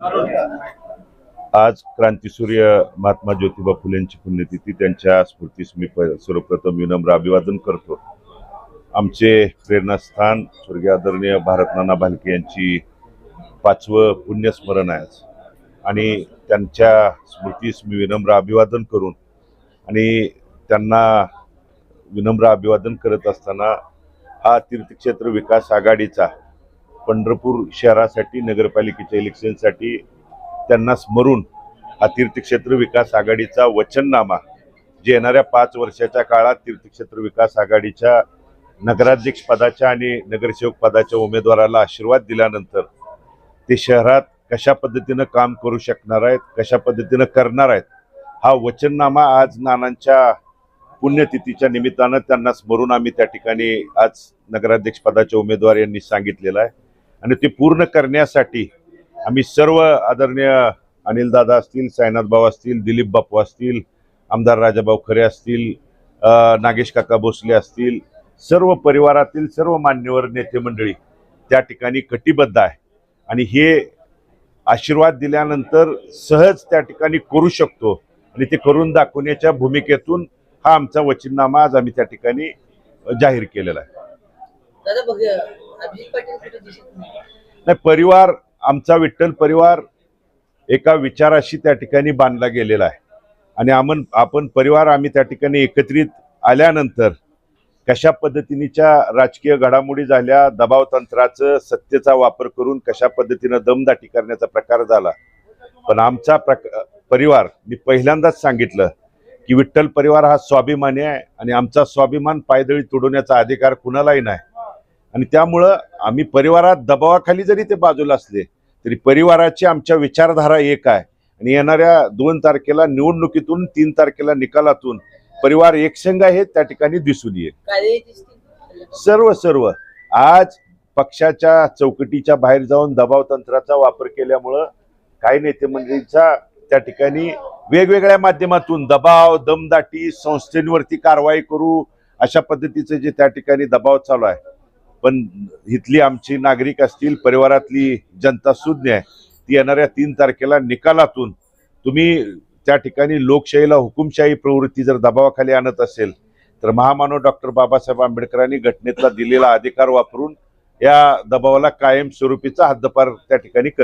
आज क्रांतीसूर्य महात्मा ज्योतिबा फुलेंची पुण्यतिथी त्यांच्या स्मृतीस मी सर्वप्रथम विनम्र अभिवादन करतो आमचे प्रेरणास्थान स्वर्गीय आदरणीय भारतनाना भालके यांची पाचवं पुण्यस्मरण आहे आज. आणि त्यांच्या स्मृतीस मी विनम्र अभिवादन करून आणि त्यांना विनम्र अभिवादन करत असताना हा तीर्थक्षेत्र विकास आघाडीचा पंढरपूर शहरासाठी नगरपालिकेच्या इलेक्शनसाठी त्यांना स्मरून हा तीर्थक्षेत्र विकास आघाडीचा वचननामा जे येणाऱ्या पाच वर्षाच्या काळात तीर्थक्षेत्र विकास आघाडीच्या नगराध्यक्ष पदाच्या आणि नगरसेवक पदाच्या उमेदवाराला आशीर्वाद दिल्यानंतर ते शहरात कशा पद्धतीनं काम करू शकणार आहेत कशा पद्धतीनं करणार आहेत हा वचननामा आज नानांच्या पुण्यतिथीच्या निमित्तानं त्यांना स्मरून आम्ही त्या ठिकाणी आज नगराध्यक्ष पदाचे उमेदवार यांनी सांगितलेलं आहे. आणि ते पूर्ण करण्यासाठी आम्ही सर्व आदरणीय अनिलदादा असतील सायनाथ भाऊ असतील दिलीप बापू असतील आमदार राजाभाऊ खरे असतील नागेश काका भोसले असतील सर्व परिवारातील सर्व मान्यवर नेते मंडळी त्या ठिकाणी कटिबद्ध आहे. आणि हे आशीर्वाद दिल्यानंतर सहज त्या ठिकाणी करू शकतो आणि ते करून दाखवण्याच्या भूमिकेतून हा आमचा वचननामा आज आम्ही त्या ठिकाणी जाहीर केलेला आहे. नाही. परिवार आमचा विठ्ठल परिवार एका विचाराशी त्या ठिकाणी बांधला गेलेला आहे. आणि आमन आपण परिवार आम्ही त्या ठिकाणी एकत्रित आल्यानंतर कशा पद्धतीनेच्या राजकीय घडामोडी झाल्या दबावतंत्राचं सत्तेचा वापर करून कशा पद्धतीनं दमदाटी करण्याचा प्रकार झाला. पण आमचा प्रक परिवार मी पहिल्यांदाच सांगितलं की विठ्ठल परिवार हा स्वाभिमानी आहे आणि आमचा स्वाभिमान पायदळी तुडवण्याचा अधिकार कुणालाही नाही. आणि त्यामुळं आम्ही परिवारात दबावाखाली जरी ते बाजूला असले तरी परिवाराची आमच्या विचारधारा एक आहे. आणि येणाऱ्या दोन तारखेला निवडणुकीतून तीन तारखेला निकालातून परिवार एकसंघ आहे त्या ठिकाणी दिसून येईल. सर्व सर्व. आज पक्षाच्या चौकटीच्या बाहेर जाऊन दबाव तंत्राचा वापर केल्यामुळं काही नेते मंडळींचा त्या ठिकाणी वेगवेगळ्या माध्यमातून दबाव दमदाटी संस्थेवरती कारवाई करू अशा पद्धतीचे जे त्या ठिकाणी दबाव चालू आहे. पण इथली आमची नागरिक असतील परिवारातली जनता सुज्ञ आहे ती येणाऱ्या तीन तारखेला निकालातून तुम्ही त्या ठिकाणी लोकशाहीला हुकुमशाही प्रवृत्ती जर दबावाखाली आणत असेल तर महामानव डॉक्टर बाबासाहेब आंबेडकरांनी घटनेतला दिलेला अधिकार वापरून या दबावाला कायम स्वरूपीचा हद्दपार त्या ठिकाणी कर